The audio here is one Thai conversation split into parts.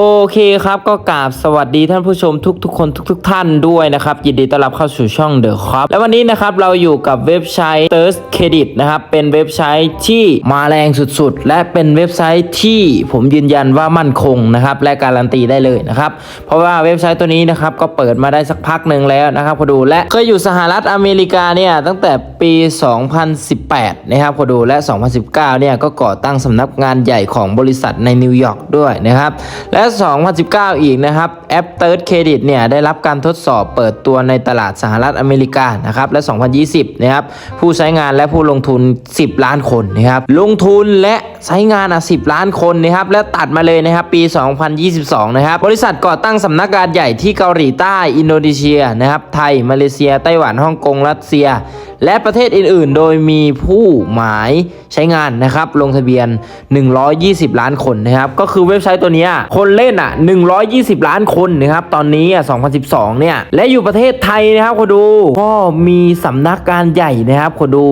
โอเคครับก็กราบสวัสดีท่านผู้ชมทุกๆคนทุก ๆ ท่านด้วยนะครับ ยินดีต้อนรับเข้าสู่ช่องเดอะครับและวันนี้นะครับเราอยู่กับเว็บไซต์ Thirst Credit นะครับ เป็นเว็บไซต์ที่มาแรงสุดๆ และเป็นเว็บไซต์ที่ผมยืนยันว่ามั่นคงนะครับ และการันตีได้เลยนะครับ เพราะว่าเว็บไซต์ตัวนี้นะครับก็เปิดมาได้สักพักหนึ่งแล้วนะครับพอดูและเคยอยู่สหรัฐอเมริกาเนี่ยตั้งแต่ปี 2018 นะครับพอดูและ 2019 เนี่ยก็ก่อตั้งสำนักงานใหญ่ของบริษัทในนิวยอร์กด้วยนะครับและ2019 อีกนะครับแอป Third Credit เนี่ยได้รับการทดสอบเปิดตัวในตลาดสหรัฐอเมริกานะครับและ 2020 นะครับผู้ใช้งานและผู้ลงทุน 10 ล้านคนนะครับลงทุนและใช้งานอะ10 ล้านคนนะครับและตัดมาเลยนะครับปี 2022 นะครับบริษัทก่อตั้งสำนักงานใหญ่ที่เกาหลีใต้อินโดนีเซียนะครับไทย มาเลเซีย ไต้หวันฮ่องกงรัสเซีย และประเทศอื่น ๆ โดยมีผู้หมายใช้งานนะครับลงทะเบียน 120 ล้านคนนะครับก็คือเว็บไซต์ตัวเนี้ยคนเล่นอะ 120 ล้านคนนะครับตอนนี้อะ2012 เนี่ย และอยู่ประเทศไทยนะครับคนดูก็มีสำนักงานใหญ่นะครับคนดู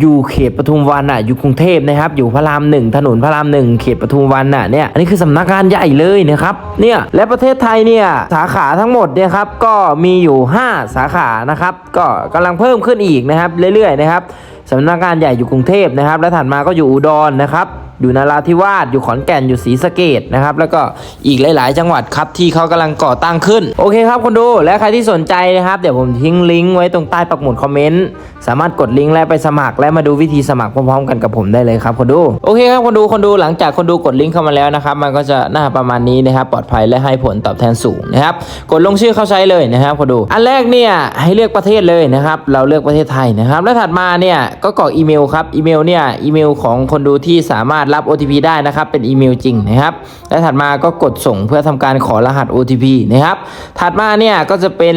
อยู่เขตปทุมวันอะอยู่กรุงเทพนะครับอยู่พระรามหนึ่งถนนพระรามหนึ่งเขตปทุมวันอะเนี่ยอันนี้คือสำนักงานใหญ่เลยนะครับเนี่ยและประเทศไทยเนี่ยสาขาทั้งหมดเนี่ยครับก็มีอยู่ 5 สาขานะครับก็กำลังเพิ่มขึ้นอีกนะครับเรื่อยๆนะครับสำนักงานใหญ่อยู่กรุงเทพนะครับและถัดมาก็อยู่อุดรนะครับ อยู่นราธิวาสอยู่ขอนแก่นอยู่ศรีสะเกดนะครับแล้วก็อีกหลาย ๆ จังหวัดครับที่เขากำลังก่อตั้งขึ้น โอเคครับคนดูและใครที่สนใจนะครับเดี๋ยวผมทิ้งลิงก์ไว้ตรงใต้ปักหมุดคอมเมนต์สามารถกดลิงก์และไปสมัคร และมาดูวิธีสมัครพร้อม ๆ กันกับผมได้เลยครับคนดูโอเคครับคนดูคนดูหลังจากคนดูกดลิงก์เข้ามาแล้วนะครับมันก็จะหน้าประมาณนี้นะครับปลอดภัยและให้ผลตอบแทนสูงนะครับกดลงชื่อเข้าใช้เลยนะครับคนดูอันแรกเนี่ยให้เลือกประเทศเลยนะครับเราเลือกประเทศไทยนะครับ แล้วถัดมาเนี่ยก็กรอกอีเมลครับอีเมลเนี่ยอีเมลของคนดูที่สามารถรับ OTP ได้นะครับ เป็นอีเมลจริงนะครับ และถัดมาก็กดส่งเพื่อทำการขอรหัส OTP นะครับ ถัดมาเนี่ยก็จะเป็น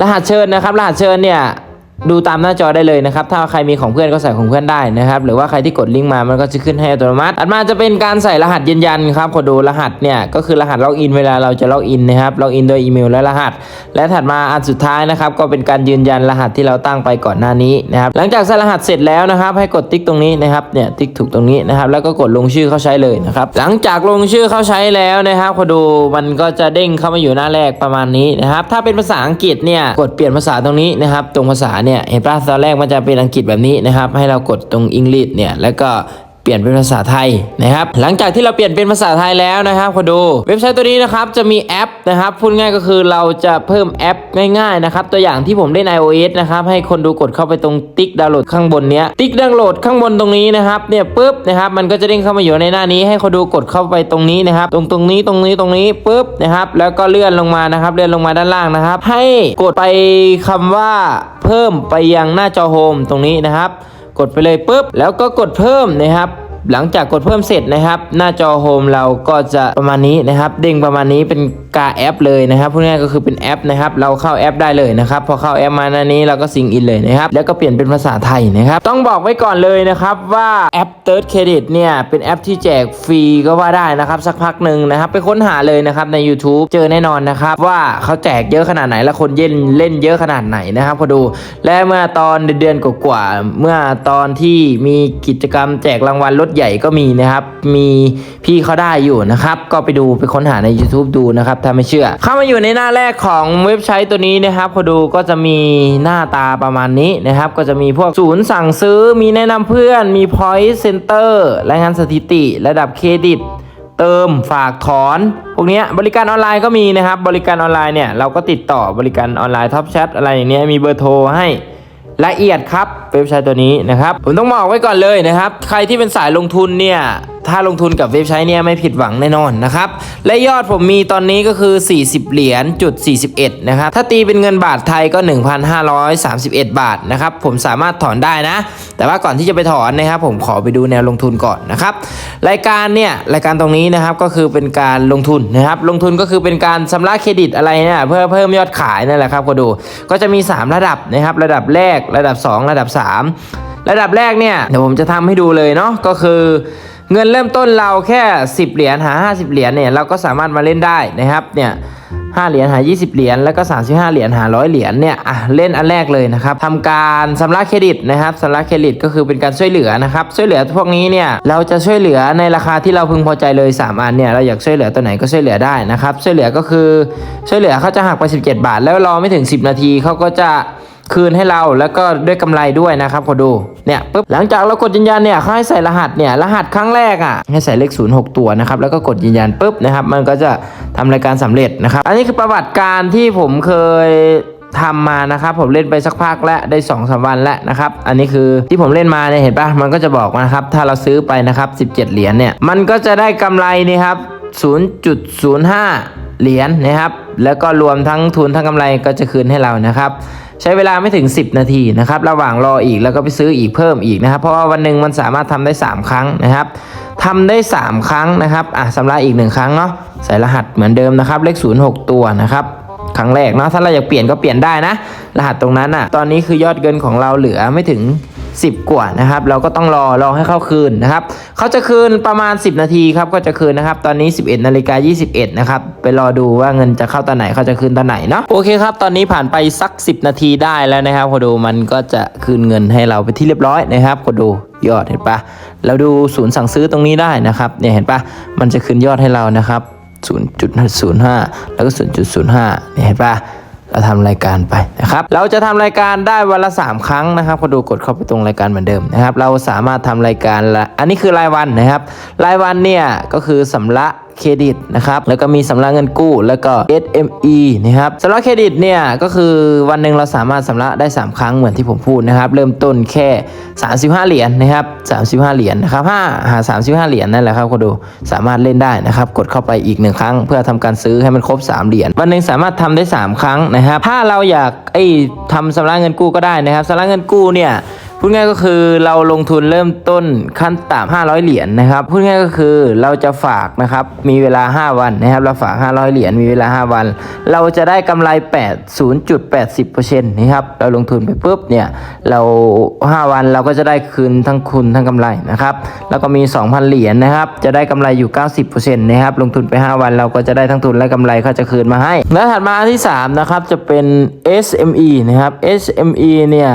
รหัสเชิญนะครับ รหัสเชิญเนี่ย ดูตามหน้าจอได้เลยนะครับถ้าใครมีของเพื่อนก็ใส่ของเพื่อนได้นะครับหรือว่าใครที่กดลิงก์มามันก็จะขึ้นให้อัตโนมัติอันมาจะเป็นการใส่รหัสยืนยันครับขอดูรหัสเนี่ยก็คือรหัสล็อกอินเวลาเราจะล็อกอินนะครับล็อกอินโดยอีเมลและรหัส และถัดมาอันสุดท้ายนะครับก็เป็นการยืนยันรหัสที่เราตั้งไปก่อนหน้านี้นะครับหลังจากใส่รหัสเสร็จแล้วนะครับให้กดติ๊กตรงนี้นะครับเนี่ยติ๊กถูกตรงนี้นะครับแล้วก็กดลงชื่อเข้าใช้เลยนะครับหลังจากลงชื่อเข้าใช้แล้วนะครับขอดูมันก็จะเด้งเข้ามาอยู่หน้าแรกประมาณนี้นะครับถ้าเป็นภาษาอังกฤษเนี่ยกดเปลี่ยนภาษาตรงนี้นะครับตรงภาษาเนี่ยเห็นป่ะตอนแรกมันจะเป็นอังกฤษแบบนี้นะครับ ให้เรากดตรงอังกฤษเนี่ยแล้วก็ เปลี่ยนเป็นภาษาไทยนะครับหลังจากที่เราเปลี่ยนเป็นภาษาไทยแล้วนะครับขอดูเว็บไซต์ตัวนี้นะครับจะมีแอปนะครับพูดง่ายก็คือเราจะเพิ่มแอปง่ายๆนะครับตัวอย่างที่ผมเล่น iOS นะครับให้คนดูกดเข้าไปตรงติ๊กดาวน์โหลดข้างบนเนี้ยติ๊กดาวน์โหลดข้างบนตรงนี้นะครับเนี่ยปุ๊บนะครับมันก็จะเด้งเข้ามาอยู่ในหน้านี้ ให้คนดูกดเข้าไปตรงนี้นะครับตรงตรงนี้ตรงนี้ตรงนี้ปุ๊บนะครับแล้วก็เลื่อนลงมานะครับเลื่อนลงมาด้านล่างนะครับ ให้กดไปคำว่าเพิ่มไปยังหน้าจอโฮมตรงนี้นะครับ กดไปเลยปุ๊บ แล้วก็กดเพิ่มนะครับ หลังจากกดเพิ่มเสร็จนะครับ หน้าจอโฮมเราก็จะประมาณนี้นะครับ เด้งประมาณนี้เป็นกาแอปเลยนะครับพูดง่ายก็คือเป็นแอปนะครับ เราเข้าแอปได้เลยนะครับ พอเข้าแอปมาหน้านี้เราก็สิงอินเลยนะครับ แล้วก็เปลี่ยนเป็นภาษาไทยนะครับ ต้องบอกไว้ก่อนเลยนะครับว่าแอป Third Credit เนี่ยเป็นแอปที่แจกฟรีก็ว่าได้นะครับ สักพักหนึ่งนะครับ ไปค้นหาเลยนะครับใน YouTube เจอแน่นอนนะครับว่าเขาแจกเยอะขนาดไหนและคนเล่นเล่นเยอะขนาดไหนนะครับพอดู และเมื่อตอนเดือนกว่าๆเมื่อตอนที่มีกิจกรรมแจกรางวัลรถใหญ่ก็มีนะครับ มีพี่เขาได้อยู่นะครับ ก็ไปดูไปค้นหาใน YouTube ดูนะครับ ถ้าไม่เชื่อ เข้ามาอยู่ในหน้าแรกของเว็บไซต์ตัวนี้นะครับพอดูก็จะมีหน้าตาประมาณนี้นะครับ ก็จะมีพวกศูนย์สั่งซื้อ มีแนะนำเพื่อน มี point center รายงานสถิติ ระดับเครดิตเติมฝากถอน พวกนี้บริการออนไลน์ก็มีนะครับ บริการออนไลน์เนี่ยเราก็ติดต่อบริการออนไลน์ท็อปแชทอะไรอย่างเนี้ยมีเบอร์โทรให้ ละเอียดครับเว็บไซต์ตัวนี้นะครับ ผมต้องบอกไว้ก่อนเลยนะครับ ใครที่เป็นสายลงทุนเนี่ย ถ้าลงทุนกับเว็บไซต์เนี่ยไม่ผิดหวังแน่นอนนะครับ และยอดผมมีตอนนี้ก็คือ 40 เหรียญจุด41 นะครับ ถ้าตีเป็นเงินบาทไทยก็ 1,531 บาทนะครับ ผมสามารถถอนได้นะ แต่ว่าก่อนที่จะไปถอนนะครับ ผมขอไปดูแนวลงทุนก่อนนะครับ รายการเนี่ยรายการตรงนี้นะครับก็คือเป็นการลงทุนนะครับ ลงทุนก็คือเป็นการชำระเครดิตอะไรเนี่ยเพื่อเพิ่มยอดขายนั่นแหละครับก็ดูก็จะมี 3 ระดับนะครับระดับแรกระดับ 2 ระดับ 3 ระดับแรกเนี่ยเดี๋ยวผมจะทำให้ดูเลยเนาะก็คือ เงินเริ่มต้นเราแค่ 10 เหรียญหา 50 เหรียญเนี่ยเราก็สามารถมาเล่นได้นะครับเนี่ย5เหรียญหา 20 เหรียญแล้วก็ 35 เหรียญหา 100 เหรียญเนี่ยอะเล่นอันแรกเลยนะครับทำการชำระเครดิตนะครับชำระเครดิตก็คือเป็นการช่วยเหลือนะครับช่วยเหลือพวกนี้เนี่ยเราจะช่วยเหลือในราคาที่เราพึงพอใจเลย 3 อันเนี่ยเราอยากช่วยเหลือตัวไหนก็ช่วยเหลือได้นะครับช่วยเหลือก็คือช่วยเหลือเขาจะหักไป 17 บาท แล้วรอไม่ถึง 10 นาทีเขาก็จะ คืนให้เราแล้วก็ด้วยกำไรด้วยนะครับขอดูเนี่ยปุ๊บหลังจากเรากดยืนยันเนี่ยเขาให้ใส่รหัสเนี่ยรหัสครั้งแรกอะให้ใส่เลข0 6 ตัวนะครับแล้วก็กดยืนยันปุ๊บนะครับมันก็จะทำรายการสำเร็จนะครับอันนี้คือประวัติการที่ผมเคยทำมานะครับผมเล่นไปสักพักแล้วได้2อสวันแล้วนะครับอันนี้คือที่ผมเล่นมาเนี่ยเห็นปะมันก็จะบอกนะครับถ้าเราซื้อไปนะครับ 17 เหรียญเนี่ยมันก็จะได้กำไรนี่ครับ 0.05 เหรียญนะครับแล้วก็รวมทั้งทุนทั้งกำไรก็จะคืนให้เรานะครับ ใช้เวลาไม่ถึง 10 นาทีนะครับระหว่างรออีกแล้วก็ไปซื้ออีกเพิ่มอีกนะครับ เพราะว่าวันหนึ่งมันสามารถทำได้ 3 ครั้งนะครับทำได้ 3 ครั้งนะครับอะสำหรับอีก 1 ครั้งเนาะใส่รหัสเหมือนเดิมนะครับ เลข 0 6 ตัวนะครับครั้งแรกเนาะถ้าเราอยากเปลี่ยนก็เปลี่ยนได้นะ รหัสตรงนั้นอะ ตอนนี้คือยอดเงินของเราเหลือไม่ถึง 10 กว่านะครับ เราก็ต้องรอรอให้เข้าคืนนะครับเขาจะคืนประมาณ 10 นาทีครับก็จะคืนนะครับ ตอนนี้ 11นาฬิกา21นะครับไปรอดูว่าเงินจะเข้าตอนไหนเขาจะคืนตอนไหนเนาะโอเคครับ ตอนนี้ผ่านไปสัก 10 นาทีได้แล้วนะครับพอดูมันก็จะคืนเงินให้เราไปที่เรียบร้อยนะครับพอดูยอดเห็นปะเราดูศูนย์สั่งซื้อตรงนี้ได้นะครับเนี่ยเห็นปะมันจะคืนยอดให้เรานะครับ0.05 แล้วก็ 0.05เนี่ยเห็นปะ เราทำรายการไปนะครับเราจะทำรายการได้วันละ 3 ครั้งนะครับพอดูกดเข้าไปตรงรายการเหมือนเดิมนะครับเราสามารถทำรายการละอันนี้คือรายวันนะครับ รายวันเนี่ยก็คือสำระ เครดิตนะครับแล้วก็มีสำระเงินกู้ แล้วก็ SME นะครับสำระเครดิตเนี่ยก็คือวันหนึ่งเราสามารถสำระได้ 3 ครั้งเหมือนที่ผมพูดนะครับเริ่มต้นแค่ 35 เหรียญนะครับ35 เหรียญนะครับห้าหา 35 เหรียญนั่นแหละครับคุณดูสามารถเล่นได้นะครับกดเข้าไปอีกหนึ่งครั้ง เพื่อทำการซื้อให้มันครบ 3 เหรียญวันหนึ่งสามารถทำได้ 3 ครั้งนะครับถ้าเราอยากไอ้ทำสำระเงินกู้ก็ได้นะครับสำระเงินกู้เนี่ย พูดง่ายก็คือเราลงทุนเริ่มต้นขั้นต่ำ500 เหรียญนะครับพูดง่ายก็คือเราจะฝากนะครับมีเวลา 5 วันนะครับเราฝาก 500 เหรียญมีเวลา 5 วัน เราจะได้กำไร 8 0.80%นะครับเราลงทุนไปปุ๊บเนี่ยเรา 5 วันเราก็จะได้คืนทั้งคุณทั้งกำไรนะครับแล้วก็มี 2,000 เหรียญนะครับจะได้กำไรอยู่ 90%นะครับลงทุนไป 5 วันเราก็จะได้ทั้งทุนและกำไรเขาจะคืนมาให้แล้วถัดมาอันที่3นะครับจะเป็น SME นะครับ SME เนี่ย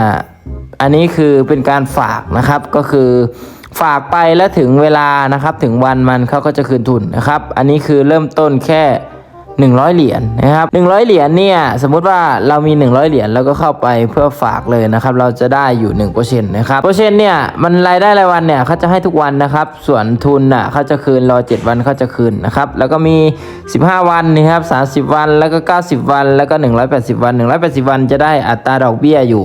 อันนี้คือเป็นการฝากนะครับก็คือฝากไปแล้วถึงเวลานะครับ ถึงวันมันเขาก็จะคืนทุนนะครับ อันนี้คือเริ่มต้นแค่ 100 เหรียญนะครับ100 เหรียญเนี่ยสมมุติว่าเรามี 100 เหรียญแล้วก็เข้าไปเพื่อฝากเลยนะครับเราจะได้อยู่1%นะครับเปอร์เซ็นต์เนี่ยมันรายได้รายวันเนี่ยเขาจะให้ทุกวันนะครับส่วนทุนน่ะเขาจะคืนรอ 7 วันเขาจะคืนนะครับแล้วก็มี 15 วันนะครับ30 วันแล้วก็ 90 วันแล้วก็ 180 วัน 180 วันจะได้อัตราดอกเบี้ยอยู่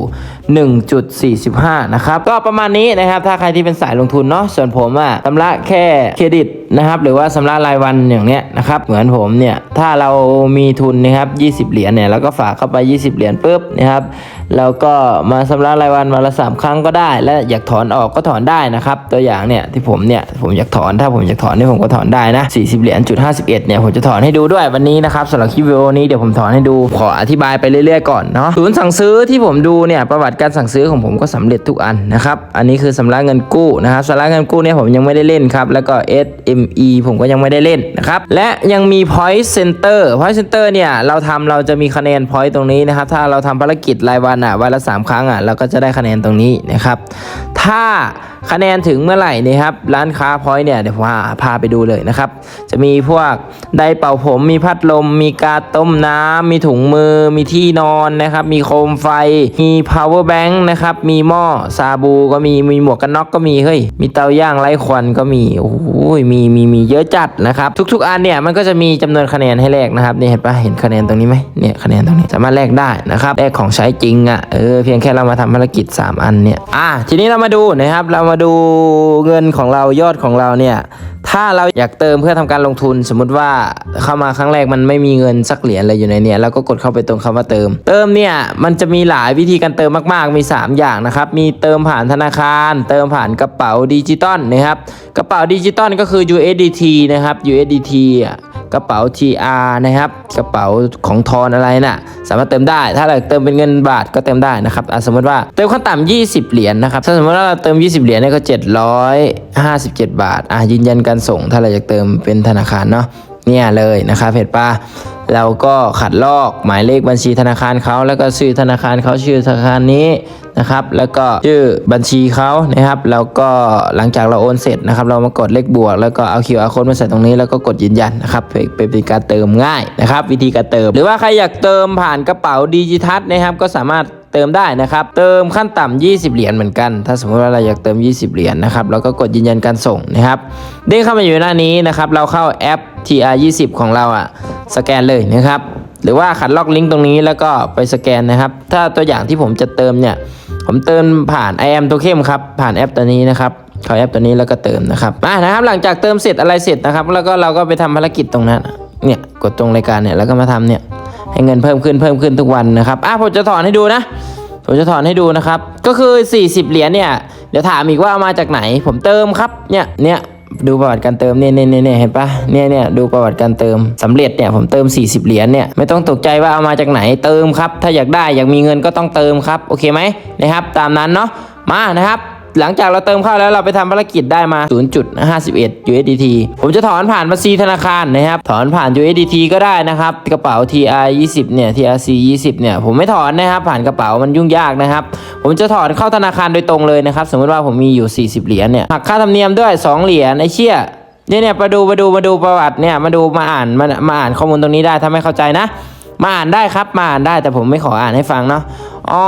1.45 นะครับก็ประมาณนี้นะครับถ้าใครที่เป็นสายลงทุนเนาะส่วนผมอะชำระแค่เครดิตนะครับหรือว่าชำระรายวันอย่างเนี้ยนะครับเหมือนผมเนี่ยถ้าเราเรามีทุนนะครับ 20 เหรียญเนี่ยแล้วก็ฝากเข้าไป 20 เหรียญปุ๊บนะครับแล้วก็มาชำระรายวันวันละ3ครั้งก็ได้ และอยากถอนออกก็ถอนได้นะครับ ตัวอย่างเนี่ยที่ผมเนี่ยผมอยากถอนถ้าผมอยากถอนนี่ผมก็ถอนได้นะ40เหรียญจุด51เอ็ดเนี่ยผมจะถอนให้ดูด้วยวันนี้นะครับสำหรับคลิปวิดีโอนี้เดี๋ยวผมถอนให้ดูขออธิบายไปเรื่อยๆก่อนเนาะศูนย์สั่งซื้อที่ผมดูเนี่ยประวัติการสั่งซื้อของผมก็สำเร็จทุกอันนะครับอันนี้คือสำระเงินกู้นะครับสำระเงินกู้เนี่ยผมยังไม่ได้เล่นครับแล้วก็ SME ผมก็ยังไม่ได้เล่นนะครับและยังมี Point Center Point Center เนี่ยเราทำเราจะมีคะแนน Point ตรงนี้นะครับถ้าเราทำภารกิจรายวันอะวันละ 3 ครั้งอะเราก็จะได้คะแนนตรงนี้นะครับ ถ้าคะแนนถึงเมื่อไหร่นะครับร้านค้าพอยต์เนี่ยเดี๋ยวพาพาไปดูเลยนะครับ จะมีพวกไดเป่าผมมีพัดลม มีกาต้มน้ำมีถุงมือ มีที่นอนนะครับ มีโคมไฟ มี power bank นะครับ มีหม้อซาบูก็มีมีหมวกกันน็อกก็มีเฮ้ยมีเตาย่างไร้ควันก็มีโอ้โหมีมีมีเยอะจัดนะครับ ทุกๆอันเนี่ยมันก็จะมีจำนวนคะแนนให้แลกนะครับนี่เห็นปะเห็นคะแนนตรงนี้ไหมเนี่ยคะแนนตรงนี้สามารถแลกได้นะครับแลกของใช้จริงอะเออเพียงแค่เรามาทำภารกิจ 3 อันเนี่ยอะทีนี้เรามาดูนะครับเรามาดูเงินของเรายอดของเราเนี่ยถ้าเราอยากเติมเพื่อทำการลงทุน สมมุติว่าเข้ามาครั้งแรกมันไม่มีเงินสักเหรียญอะไรอยู่ในเนี่ยเราก็กดเข้าไปตรงคำว่าเติม เติมเนี่ยมันจะมีหลายวิธีการเติมมากๆ มี 3 อย่างนะครับมีเติมผ่านธนาคาร เติมผ่านกระเป๋าดิจิตอลนะครับกระเป๋าดิจิตอลก็คือ USDT นะครับ USDT อะกระเป๋า TR นะครับ กระเป๋าของทอนอะไรน่ะ สามารถเติมได้ ถ้าเราเติมเป็นเงินบาทก็เติมได้นะครับสมมติว่าเติมขั้นต่ำ20 เหรียญนะครับถ้าสมมติว่าเราเติม 20 เหรียญเนี่ยก็ 757 บาทอะยืนยันการส่งถ้าเราอยากเติมเป็นธนาคารเนาะ เนี่ยเลยนะครับเห็นปะเราก็ขัดลอกหมายเลขบัญชีธนาคารเขาแล้วก็ชื่อธนาคารเขาชื่อธนาคารนี้นะครับ แล้วก็ชื่อบัญชีเขานะครับ แล้วก็หลังจากเราโอนเสร็จนะครับ เรามากดเลขบวก แล้วก็เอา QR code มาใส่ตรงนี้แล้วก็กดยืนยันนะครับเป็นเป็นการเติมง่ายนะครับ วิธีการเติม หรือว่าใครอยากเติมผ่านกระเป๋าดิจิทัลนะครับก็สามารถเติมได้นะครับ เติมขั้นต่ำ20 เหรียญเหมือนกัน ถ้าสมมติว่าเราอยากเติม 20 เหรียญนะครับเราก็กดยืนยันการส่งนะครับเด้งเข้ามาอยู่หน้านี้นะครับ เราเข้าแอป TR 20 ของเราอะสแกนเลยนะครับ หรือว่าขัดลอกลิงก์ตรงนี้แล้วก็ไปสแกนนะครับ ถ้าตัวอย่างที่ผมจะเติมเนี่ยผมเติมผ่าน i am token ครับผ่านแอปตัวนี้นะครับเข้าแอปตัวนี้แล้วก็เติมนะครับอ่านะครับหลังจากเติมเสร็จอะไรเสร็จนะครับ แล้วก็เราก็ไปทำภารกิจตรงนั้นเนี่ยกดตรงรายการเนี่ยแล้วก็มาทำเนี่ยให้เงินเพิ่มขึ้นเพิ่มขึ้นทุกวันนะครับอะผมจะถอนให้ดูนะ ผมจะถอนให้ดูนะครับ ก็คือ 40 เหรียญเนี่ยเดี๋ยวถามอีกว่าเอามาจากไหน ผมเติมครับเนี่ยเนี่ย ดูประวัติการเติมเนี่ยเนี่ยเนี่ยเห็นปะเนี่ยเนี่ยดูประวัติการเติมสำเร็จเนี่ยผมเติม 40 เหรียญเนี่ยไม่ต้องตกใจว่าเอามาจากไหนเติมครับ ถ้าอยากได้อยากมีเงินก็ต้องเติมครับ โอเคไหมนะครับ ตามนั้นเนาะมานะครับ หลังจากเราเติมเข้าแล้วเราไปทำภารกิจได้มา 0.51 USDT ผมจะถอนผ่านบัญชีธนาคารนะครับ ถอนผ่าน USDT ก็ได้นะครับ กระเป๋า TR 20 เนี่ย TRC 20 เนี่ย ผมไม่ถอนนะครับ ผ่านกระเป๋ามันยุ่งยากนะครับ ผมจะถอนเข้าธนาคารโดยตรงเลยนะครับ สมมติว่าผมมีอยู่ 40 เหรียญเนี่ย หักค่าธรรมเนียมด้วย 2 เหรียญไอ้เชี่ยเนี่ยเนี่ยมาดูมาดูมาดูประวัติเนี่ย มาดูมาอ่านมามาอ่านข้อมูลตรงนี้ได้ถ้าไม่เข้าใจนะ มาอ่านได้ครับมาอ่านได้แต่ผมไม่ขออ่านให้ฟังเนาะอ๋อ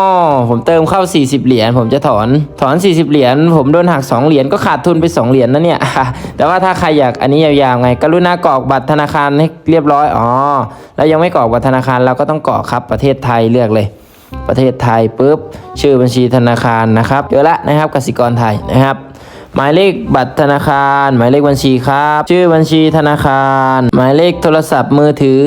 ผมเติมเข้า 40 เหรียญผมจะถอนถอน 40 เหรียญผมโดนหัก 2 เหรียญก็ขาดทุนไป 2 เหรียญนะเนี่ย แต่ว่าถ้าใครอยากอันนี้ยาวๆไง กรุณากรอกบัตรธนาคารให้เรียบร้อยอ๋อแล้วยังไม่กรอกบัตรธนาคารเราก็ต้องกรอกครับประเทศไทยเลือกเลย ประเทศไทยปุ๊บชื่อบัญชีธนาคารนะครับเจอละนะครับกสิกรไทยนะครับ หมายเลขบัตรธนาคาร หมายเลขบัญชีครับ ชื่อบัญชีธนาคาร หมายเลขโทรศัพท์มือถือ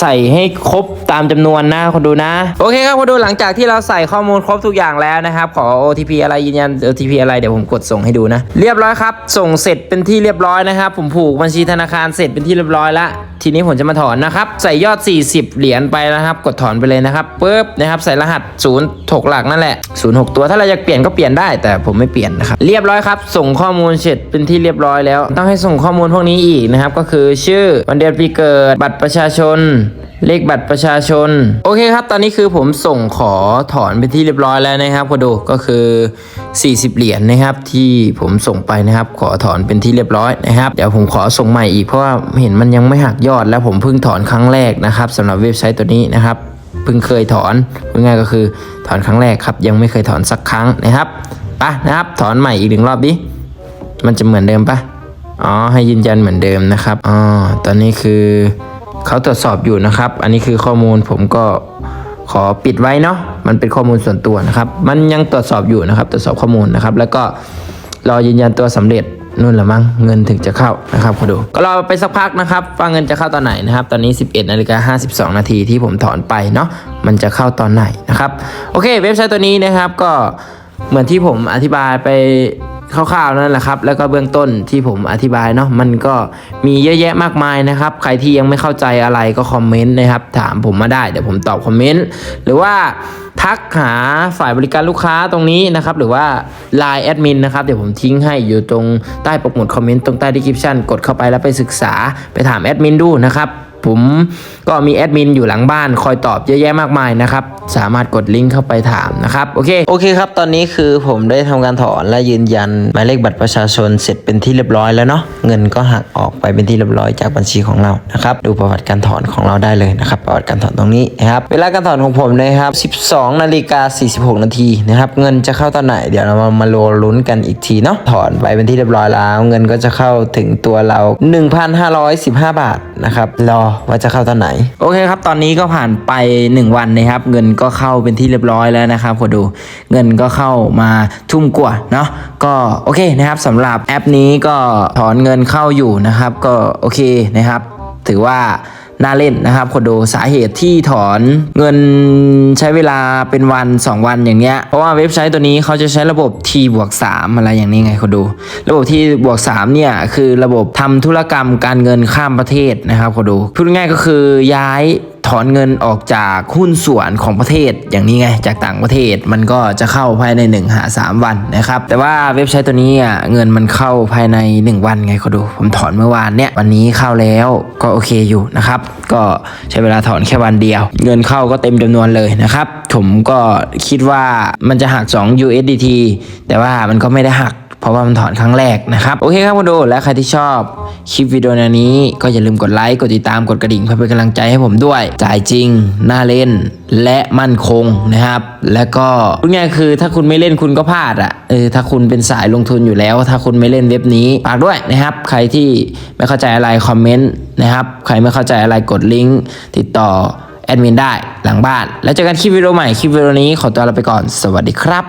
ใส่ให้ครบตามจำนวนนะคนดูนะ โอเคครับคนดูหลังจากที่เราใส่ข้อมูลครบทุกอย่างแล้วนะครับ ขอ OTP อะไรยืนยัน OTP อะไรเดี๋ยวผมกดส่งให้ดูนะ เรียบร้อยครับ ส่งเสร็จเป็นที่เรียบร้อยนะครับ ผมผูกบัญชีธนาคารเสร็จเป็นที่เรียบร้อยแล้วทีนี้ผมจะมาถอนนะครับ ใส่ยอด 40 เหรียญไปนะครับ กดถอนไปเลยนะครับปุ๊บนะครับใส่รหัส0ถกหลักนั่นแหละ06 ตัวถ้าเราอยากเปลี่ยนก็เปลี่ยนได้แต่ผมไม่เปลี่ยนนะครับเรียบร้อยครับส่งข้อมูลเสร็จเป็นที่เรียบร้อยแล้ว ต้องให้ส่งข้อมูลพวกนี้อีกนะครับ ก็คือชื่อวันเดือนปีเกิด บัตรประชาชน เลขบัตรประชาชน โอเคครับ ตอนนี้คือผมส่งขอถอนเป็นที่เรียบร้อยแล้วนะครับพอดูก็คือ 40 เหรียญนะครับที่ผมส่งไปนะครับ ขอถอนเป็นที่เรียบร้อยนะครับเดี๋ยวผมขอส่งใหม่อีกเพราะว่าเห็นมันยังไม่หักยอด แล้วผมเพิ่งถอนครั้งแรกนะครับสำหรับเว็บไซต์ตัวนี้นะครับเพิ่งเคยถอนง่ายก็คือถอนครั้งแรกครับ ยังไม่เคยถอนสักครั้งนะครับ ไปนะครับ ถอนใหม่อีกหนึ่งรอบดิ มันจะเหมือนเดิมปะอ๋อ ให้ยืนยันเหมือนเดิมนะครับ อ๋อ ตอนนี้คือเขาตรวจสอบอยู่นะครับ อันนี้คือข้อมูลผมก็ขอปิดไว้เนาะ มันเป็นข้อมูลส่วนตัวนะครับ มันยังตรวจสอบอยู่นะครับ ตรวจสอบข้อมูลนะครับ แล้วก็รอยืนยันตัวสำเร็จนู่นแหละมั้งเงินถึงจะเข้านะครับคุณดูก็รอไปสักพักนะครับว่าเงินจะเข้าตอนไหนนะครับ ตอนนี้ 11นาฬิกา52 นาทีที่ผมถอนไปเนาะมันจะเข้าตอนไหนนะครับ โอเค เว็บไซต์ตัวนี้นะครับก็ เหมือนที่ผมอธิบายไปคร่าวๆนั่นแหละครับ แล้วก็เบื้องต้นที่ผมอธิบายเนาะมันก็มีเยอะแยะมากมายนะครับ ใครที่ยังไม่เข้าใจอะไรก็คอมเมนต์นะครับ ถามผมมาได้เดี๋ยวผมตอบคอมเมนต์หรือว่าทักหาฝ่ายบริการลูกค้าตรงนี้นะครับ หรือว่า Line แอดมินนะครับ เดี๋ยวผมทิ้งให้อยู่ตรงใต้ปกหมุดคอมเมนต์ตรงใต้ดีคริปชันกดเข้าไปแล้วไปศึกษาไปถามแอดมินดูนะครับ ผมก็มีแอดมินอยู่หลังบ้านคอยตอบเยอะแยะมากมายนะครับ สามารถกดลิงก์เข้าไปถามนะครับ โอเค โอเคครับ ตอนนี้คือผมได้ทำการถอนและยืนยันหมายเลขบัตรประชาชนเสร็จเป็นที่เรียบร้อยแล้วเนาะ เงินก็หักออกไปเป็นที่เรียบร้อยจากบัญชีของเรา นะครับ ดูประวัติการถอนของเราได้เลยนะครับ ประวัติการถอนตรงนี้นะครับ เวลาการถอนของผมนะครับ 12นาฬิกา46 นาทีนะครับ เงินจะเข้าตอนไหน เดี๋ยวเรามามาลุ้นกันอีกทีเนาะ ถอนไปเป็นที่เรียบร้อยแล้ว เงินก็จะเข้าถึงตัวเรา 1,515 บาทนะครับ รอว่าจะเข้าตอนไหน โอเคครับ ตอนนี้ก็ผ่านไป 1 วันนะครับ เงินก็เข้าเป็นที่เรียบร้อยแล้วนะครับพอดูเงินก็เข้ามาทุ่มกว่าเนาะก็โอเคนะครับสำหรับแอปนี้ก็ถอนเงินเข้าอยู่นะครับ ก็โอเคนะครับ ถือว่า น่าเล่นนะครับคนดูสาเหตุที่ถอนเงินใช้เวลาเป็นวัน 2 วันอย่างเงี้ยเพราะว่าเว็บไซต์ตัวนี้เขาจะใช้ระบบ T บวก3อะไรอย่างนี้ไงคนดู ระบบ T บวก3เนี่ยคือระบบทำธุรกรรมการเงินข้ามประเทศนะครับคนดูพูดง่ายก็คือย้าย ถอนเงินออกจากหุ้นส่วนของประเทศอย่างนี้ไงจากต่างประเทศมันก็จะเข้าภายใน 1 หา 3 วันนะครับ แต่ว่าเว็บไซต์ตัวนี้อะเงินมันเข้าภายใน 1 วันไงเขาดู ผมถอนเมื่อวานเนี่ยวันนี้เข้าแล้วก็โอเคอยู่นะครับ ก็ใช้เวลาถอนแค่วันเดียว เงินเข้าก็เต็มจำนวนเลยนะครับ ผมก็คิดว่ามันจะหัก 2 USDT แต่ว่ามันก็ไม่ได้หัก เพราะว่ามันถอนครั้งแรกนะครับ โอเคครับคุณดูและใครที่ชอบคลิปวิดีโอแนวนี้ ก็อย่าลืมกดไลค์กดติดตามกดกระดิ่งเพื่อเป็นกำลังใจให้ผมด้วย จ่ายจริง น่าเล่น และมั่นคงนะครับ แล้วก็พูดง่ายๆคือถ้าคุณไม่เล่นคุณก็พลาดอะเออถ้าคุณเป็นสายลงทุนอยู่แล้ว ถ้าคุณไม่เล่นเว็บนี้ฝากด้วยนะครับ ใครที่ไม่เข้าใจอะไรคอมเมนต์นะครับใครไม่เข้าใจอะไรกดลิงก์ติดต่อแอดมินได้หลังบ้าน แล้วเจอกันคลิปวิดีโอใหม่คลิปวิดีโอนี้ขอตัวลาไปก่อน สวัสดีครับ